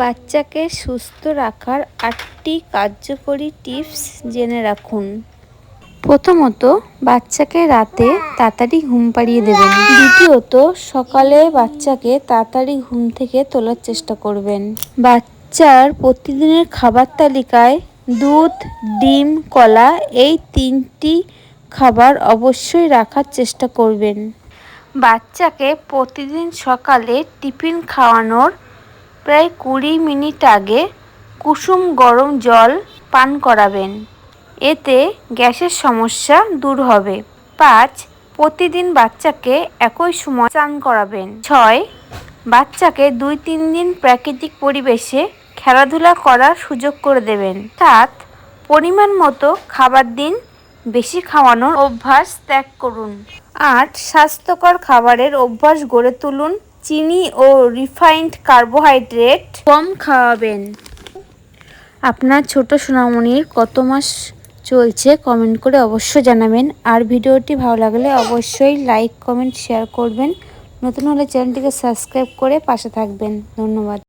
বাচ্চাকে সুস্থ রাখার আটটি কার্যকরী টিপস জেনে রাখুন। প্রথমত, বাচ্চাকে রাতে তাড়াতাড়ি ঘুম পাড়িয়ে দেবেন। দ্বিতীয়ত, সকালে বাচ্চাকে তাড়াতাড়ি ঘুম থেকে তোলার চেষ্টা করবেন। বাচ্চার প্রতিদিনের খাবার তালিকায় দুধ, ডিম, কলা এই তিনটি খাবার অবশ্যই রাখার চেষ্টা করবেন। বাচ্চাকে প্রতিদিন সকালে টিফিন খাওয়ানোর প্রায় কুড়ি মিনিট আগে কুসুম গরম জল পান করাবেন। এতে গ্যাসের সমস্যা দূর হবে। পাঁচ, প্রতিদিন বাচ্চাকে একই সময় চান করাবেন। ছয়, বাচ্চাকে দুই তিন দিন প্রাকৃতিক পরিবেশে খেলাধুলা করার সুযোগ করে দেবেন। সাত, পরিমাণ মতো খাবার দিন, বেশি খাওয়ানোর অভ্যাস ত্যাগ করুন। আট, স্বাস্থ্যকর খাবারের অভ্যাস গড়ে তুলুন। চিনি ও রিফাইন্ড কার্বোহাইড্রেট কম খাওয়াবেন। আপনার ছোট সোনামণির কত মাস চলছে কমেন্ট করে অবশ্যই জানাবেন। আর ভিডিওটি ভালো লাগলে অবশ্যই লাইক কমেন্ট শেয়ার করবেন। নতুন হলে চ্যানেলটিকে সাবস্ক্রাইব করে পাশে থাকবেন। ধন্যবাদ।